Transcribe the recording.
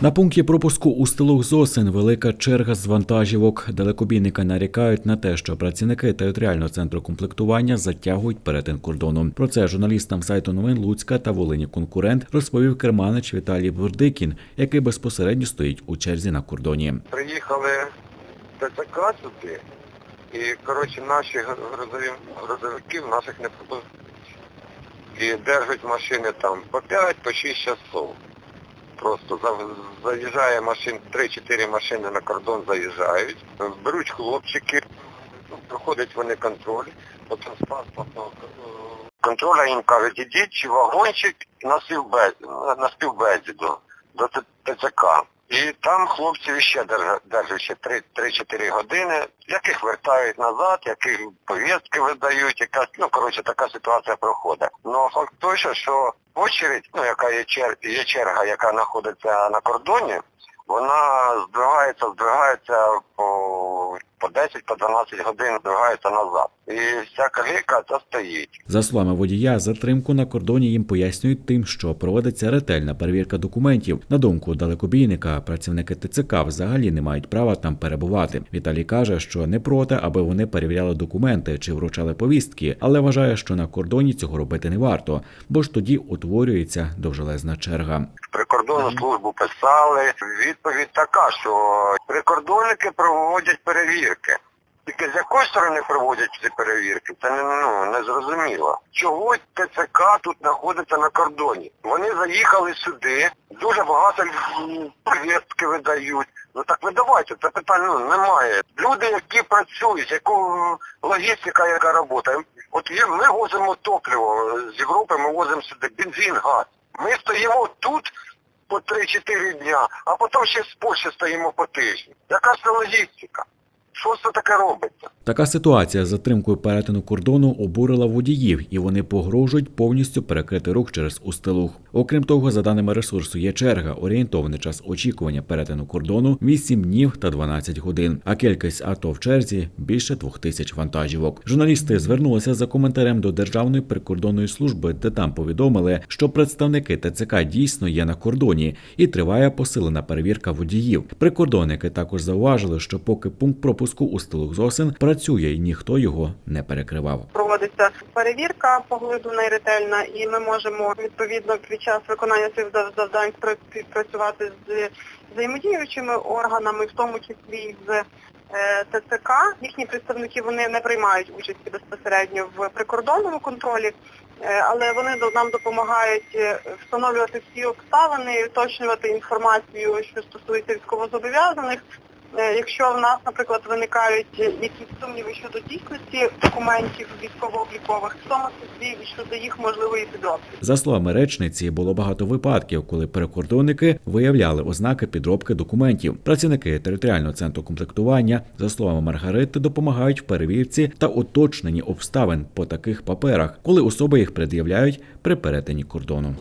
На пункті пропуску у стилух Зосин велика черга з вантажівок. Далекобійника нарікають на те, що працівники територіального центру комплектування затягують перетин кордону. Про це журналістам сайту новин Луцька та Волині конкурент розповів керманич Віталій Бурдикін, який безпосередньо стоїть у черзі на кордоні. приїхали ТЦК сюди, і коротше наші грузовиків наших не пропускають. І держать машини там по 5, по 6 часов. Просто заїжджає машин, 3-4 машини на кордон заїжджають, беруть хлопчики, ну, проходять вони контроль, потім з паспортного е, контроля їм кажуть, ідіть чи вагончик на співбесіду, до ТЦК. І там хлопців ще держать, ще 3-4 години, яких вертають назад, яких повістки видають, якась, ну, коротше, така ситуація проходить. Ну, факт той, що, що очередь, ну, яка є, чер, є черга, яка знаходиться на кордоні, вона здвигається, здвигається по, по 10, по 12 годин здвигається назад. І вся каліка це стоїть. За словами водія, затримку на кордоні їм пояснюють тим, що проводиться ретельна перевірка документів. На думку далекобійника, працівники ТЦК взагалі не мають права там перебувати. Віталій каже, що не проти, аби вони перевіряли документи чи вручали повістки, але вважає, що на кордоні цього робити не варто, бо ж тоді утворюється довжелезна черга. Прикордонну службу писали. Відповідь така, що прикордонники проводять перевірки. Тільки з якої сторони проводять ці перевірки, це не, ну, не зрозуміло. Чого ТЦК тут знаходиться на кордоні? Вони заїхали сюди, дуже багато повістки видають. Ну так видавайте, це питання ну, немає. Люди, які працюють, яку логістика, яка робота. От є, ми возимо топливо з Європи, ми возимо сюди бензин, газ. Ми стоїмо тут по 3-4 дня, а потім ще з Польщі стоїмо по тижні. Яка ж це логістика? Що це таке робиться? Така ситуація з затримкою перетину кордону обурила водіїв, і вони погрожують повністю перекрити рух через Устилух. Окрім того, за даними ресурсу, є черга. Орієнтовний час очікування перетину кордону 8 днів та 12 годин. А кількість авто в черзі більше двох тисяч вантажівок. Журналісти звернулися за коментарем до Державної прикордонної служби, де там повідомили, що представники ТЦК дійсно є на кордоні і триває посилена перевірка водіїв. Прикордонники також зауважили, що поки пункт пропуску у стилух Зосин працює і ніхто його не перекривав. проводиться перевірка поглиблена і ретельна, і ми можемо відповідно під час виконання цих завдань співпрацювати з взаємодіючими органами, в тому числі з е, ТЦК. Їхні представники вони не приймають участі безпосередньо в прикордонному контролі, е, але вони нам допомагають е, встановлювати всі обставини, уточнювати інформацію, що стосується військовозобов'язаних. Е, Якщо в нас, наприклад, виникають якісь сумніви щодо дійсності документів військово-облікових, в тому числі і щодо їх можливої підробки. За словами речниці, було багато випадків, коли прикордонники виявляли ознаки підробки документів. Працівники територіального центру комплектування, за словами Маргарити, допомагають в перевірці та уточненні обставин по таких паперах, коли особи їх пред'являють при перетині кордону.